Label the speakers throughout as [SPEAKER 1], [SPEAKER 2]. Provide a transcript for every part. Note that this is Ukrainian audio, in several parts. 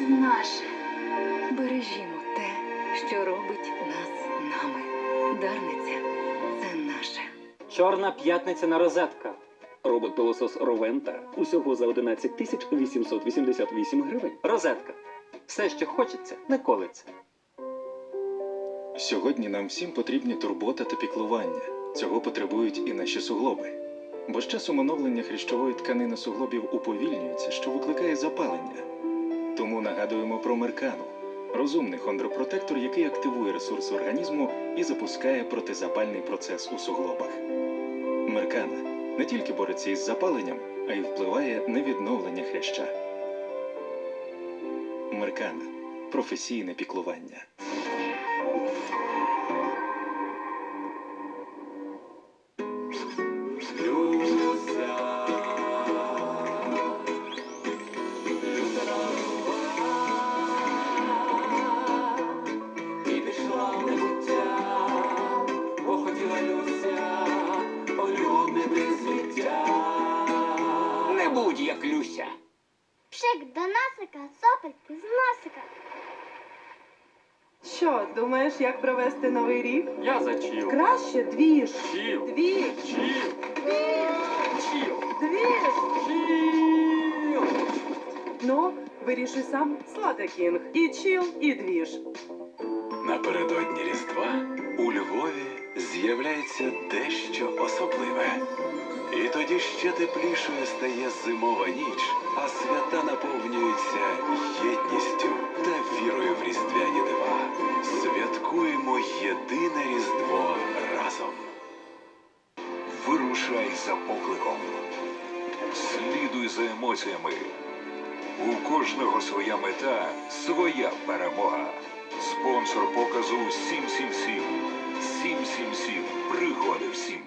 [SPEAKER 1] наше. Бережімо те, що робить нас нами. Дарниця це наше.
[SPEAKER 2] Чорна п'ятниця на розетка.
[SPEAKER 3] Робот-пилосос Ровента усього за 11 тисяч 888 гривень.
[SPEAKER 2] Розетка. Все, що хочеться, не колиться.
[SPEAKER 4] Сьогодні нам всім потрібні турбота та піклування. Цього потребують і наші суглоби. Бо з часом оновлення хрящової тканини суглобів уповільнюється, що викликає запалення. Тому нагадуємо про меркану розумний хондропротектор, який активує ресурси організму і запускає протизапальний процес у суглобах. Меркана не тільки бореться із запаленням, а й впливає на відновлення хряща. Меркана професійне піклування.
[SPEAKER 5] Як
[SPEAKER 6] Пшик до насика, сопельки з носика.
[SPEAKER 7] Що, думаєш, як провести новий рік?
[SPEAKER 2] Я зачів.
[SPEAKER 7] Краще двіж.
[SPEAKER 2] Чів.
[SPEAKER 7] Двіж.
[SPEAKER 2] Чів. Чів.
[SPEAKER 7] Двіж.
[SPEAKER 2] Чів.
[SPEAKER 7] Ну, вирішуй сам, Слата І чіл, і двіж.
[SPEAKER 8] Напередодні Різдва у Львові з'являється дещо особливе. І тоді ще теплішою стає зимова ніч, а свята наповнюються єдністю та вірою в різдвяні дива. Святкуємо єдине Різдво разом. Вирушай за покликом. Слідуй за емоціями. У кожного своя мета, своя перемога. Спонсор показу 777. 777. Пригоди всім.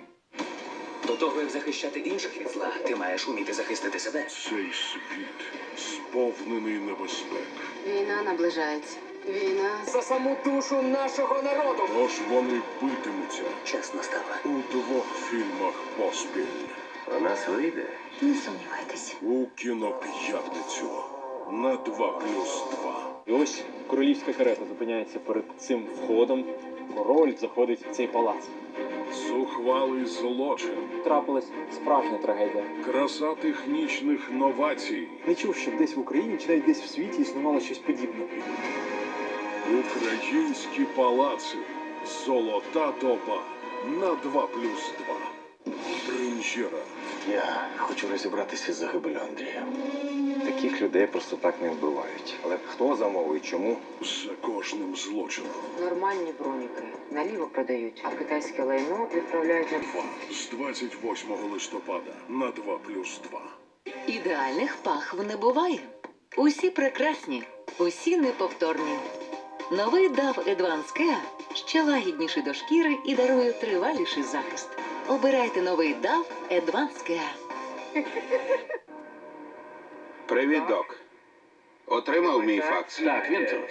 [SPEAKER 5] До того, як захищати інших від зла, ти маєш уміти захистити себе.
[SPEAKER 9] Цей світ сповнений небезпек.
[SPEAKER 1] Війна наближається. Війна
[SPEAKER 5] За саму душу нашого народу.
[SPEAKER 9] Тож вони битимуться
[SPEAKER 5] Час настав.
[SPEAKER 9] у двох фільмах поспіль
[SPEAKER 5] У нас вийде.
[SPEAKER 1] не сумнівайтеся.
[SPEAKER 9] у кіноп'ятницю на 2 плюс 2.
[SPEAKER 2] І ось королівська карета зупиняється перед цим входом. Король заходить в цей палац.
[SPEAKER 9] Зухвалий злочин,
[SPEAKER 2] Трапилась справжня трагедія.
[SPEAKER 9] краса технічних новацій,
[SPEAKER 2] Не чув, щоб десь в Україні чи навіть десь в світі існувало щось подібне.
[SPEAKER 9] українські палаци, золота доба на 2 плюс 2. Прем'єра
[SPEAKER 8] Я хочу розібратися з загибелю Андрія. Таких людей просто так не вбивають. Але хто замовив, чому?
[SPEAKER 9] за кожним злочином.
[SPEAKER 10] Нормальні броніки наліво продають, а китайське лайно відправляють на
[SPEAKER 9] З 28 листопада на 2 плюс 2.
[SPEAKER 1] Ідеальних пахв не буває. Усі прекрасні, усі неповторні. Новий DAV Advanced Care ще лагідніший до шкіри і дарує триваліший захист. Обирайте новий DAV Advanced Care.
[SPEAKER 8] Привіт, док. Отримав мій факс.
[SPEAKER 5] Так, він тут.